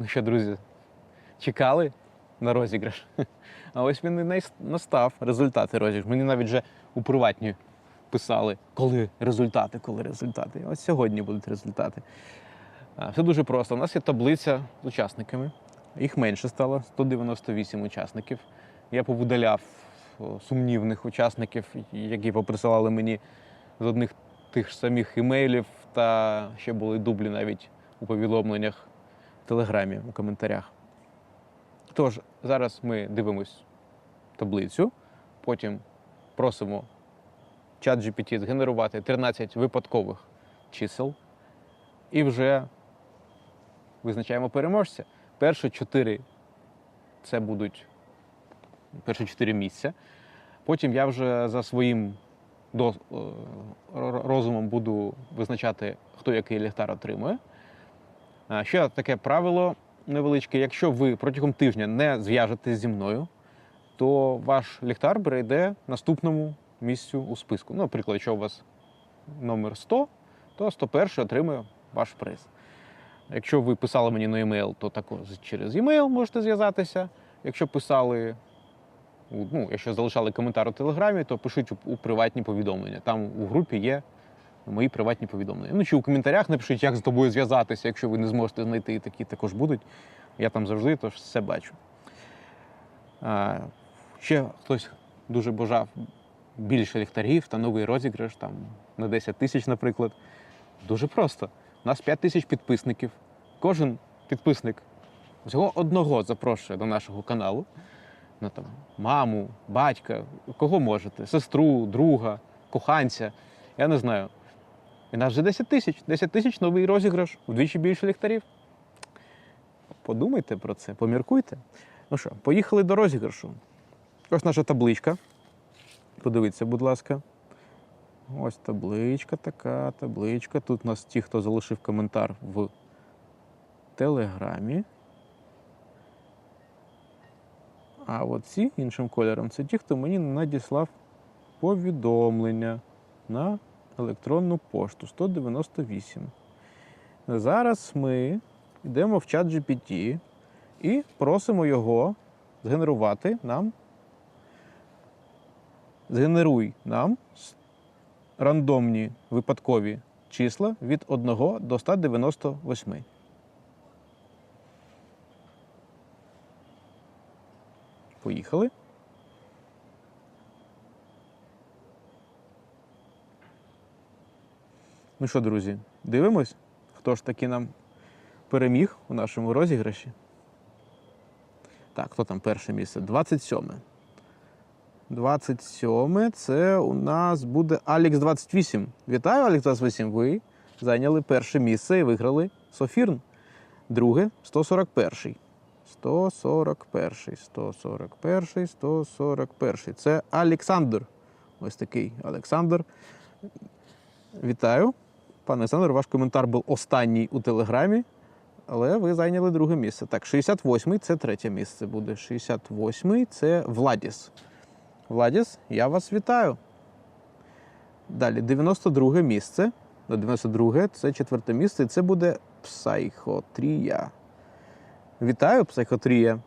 Ну що, друзі, чекали на розіграш? А ось він і настав результати розіграшу. Мені навіть вже у приватні писали, коли результати, коли результати. Ось сьогодні будуть результати. Все дуже просто. У нас є таблиця з учасниками. Їх менше стало 198 учасників. Я повидаляв о, сумнівних учасників, які поприсилали мені з одних тих ж самих імейлів, та ще були дублі навіть у повідомленнях Телеграмі у коментарях. Тож, зараз ми дивимось таблицю, потім просимо чат GPT згенерувати 13 випадкових чисел і вже визначаємо переможця. Перші чотири це будуть перші чотири місця. Потім я вже за своїм е, розумом буду визначати, хто який ліхтар отримує. Ще таке правило невеличке: якщо ви протягом тижня не зв'яжетесь зі мною, то ваш ліхтар перейде наступному місцю у списку. Ну, наприклад, якщо у вас номер 100, то 101 отримує ваш приз. Якщо ви писали мені на емейл, то також через емейл можете зв'язатися. Якщо писали, ну, якщо залишали коментар у Телеграмі, то пишіть у приватні повідомлення. Там у групі є мої приватні повідомлення. Ну чи у коментарях напишіть, як з тобою зв'язатися, якщо ви не зможете знайти, такі також будуть. Я там завжди тож все бачу. А, ще хтось дуже бажав більше ліхтарів та новий розіграш там на 10 тисяч, наприклад. Дуже просто. У нас 5 тисяч підписників. Кожен підписник всього одного запрошує до нашого каналу. Ну, там, маму, батька, кого можете, сестру, друга, коханця. Я не знаю. І нас вже 10 тисяч. 10 тисяч новий розіграш, вдвічі більше ліхтарів. Подумайте про це, поміркуйте. Ну що, поїхали до розіграшу. Ось наша табличка. Подивіться, будь ласка. Ось табличка така, табличка. Тут у нас ті, хто залишив коментар в Телеграмі. А от ці іншим кольором це ті, хто мені надіслав повідомлення на електронну пошту 198. Зараз ми йдемо в чат GPT і просимо його згенерувати нам. Згенеруй нам рандомні випадкові числа від 1 до 198. Поїхали. Ну що, друзі, дивимось, хто ж таки нам переміг у нашому розіграші. Так, хто там перше місце? 27. 27 це у нас буде Алекс 28. Вітаю, Алекс 28. Ви зайняли перше місце і виграли Софірн. Друге 141. 141, 141, 141. Це Олександр. Ось такий Олександр. Вітаю. Пане Олександр, ваш коментар був останній у Телеграмі, але ви зайняли друге місце. Так, 68-й це третє місце буде. 68-й це Владіс. Владіс, я вас вітаю. Далі, 92 місце. Ну, 92 це четверте місце, і це буде Психотрія. Вітаю, Психотрія.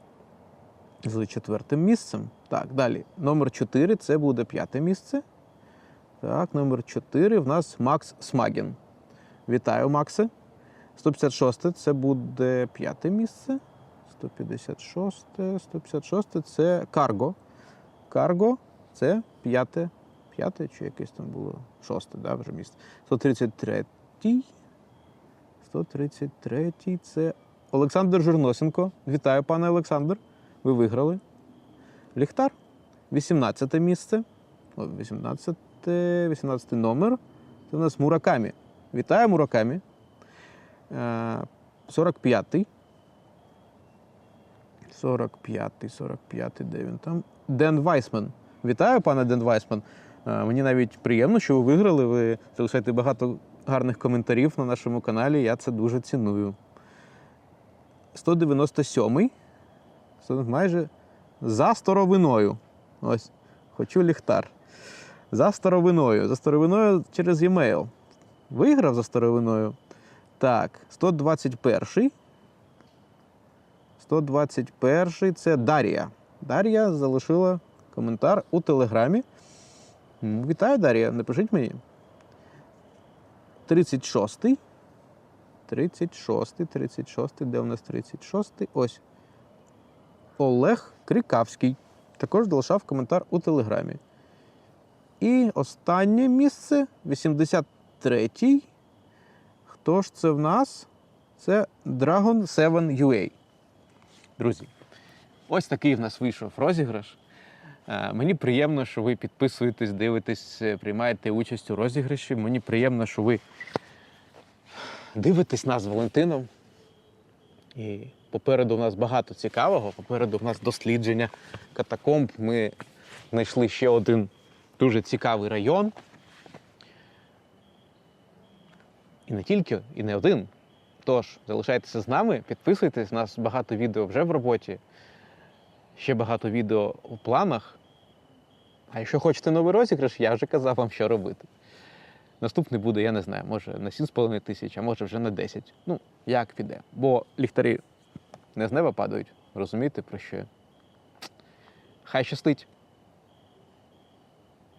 З четвертим місцем. Так, далі. Номер 4 це буде п'яте місце. Так, номер 4 в нас Макс Смагін. Вітаю, Максе. 156 це буде п'яте місце. 156, 156 це Карго. Карго це п'яте. П'яте чи якесь там було шосте, да, вже місце. 133. 133 це Олександр Жирносенко. Вітаю, пане Олександр. Ви виграли. Ліхтар. 18 місце. 18, 18 номер. Це у нас Муракамі. Вітаю, Муракамі. Е, 45-й. 45-й, 45-й, де він там? Ден Вайсман. Вітаю, пане Ден Вайсман. Е, Мені навіть приємно, що ви виграли. Ви залишаєте багато гарних коментарів на нашому каналі. Я це дуже ціную. 197-й. Майже за старовиною. Ось, хочу ліхтар. За старовиною. За старовиною через e-mail. Виграв за старовиною. Так, 121-й. 121-й це Дар'я. Дар'я залишила коментар у Телеграмі. Вітаю, Дар'я, напишіть мені. 36. 36, 36, де у нас 36-й? Ось. Олег Крикавський. Також залишав коментар у Телеграмі. І останнє місце 83-й. Хто ж це в нас? Це Dragon 7 UA. Друзі, ось такий в нас вийшов розіграш. Е, Мені приємно, що ви підписуєтесь, дивитесь, е, приймаєте участь у розіграші. Мені приємно, що ви дивитесь нас з Валентином. І попереду в нас багато цікавого. Попереду в нас дослідження катакомб. Ми знайшли ще один дуже цікавий район. І не тільки, і не один. Тож, залишайтеся з нами, підписуйтесь, у нас багато відео вже в роботі, ще багато відео у планах. А якщо хочете новий розіграш, я вже казав вам, що робити. Наступний буде, я не знаю, може на 7,5 тисяч, а може вже на 10. Ну, як піде. Бо ліхтарі не з неба падають, розумієте про що? Хай щастить!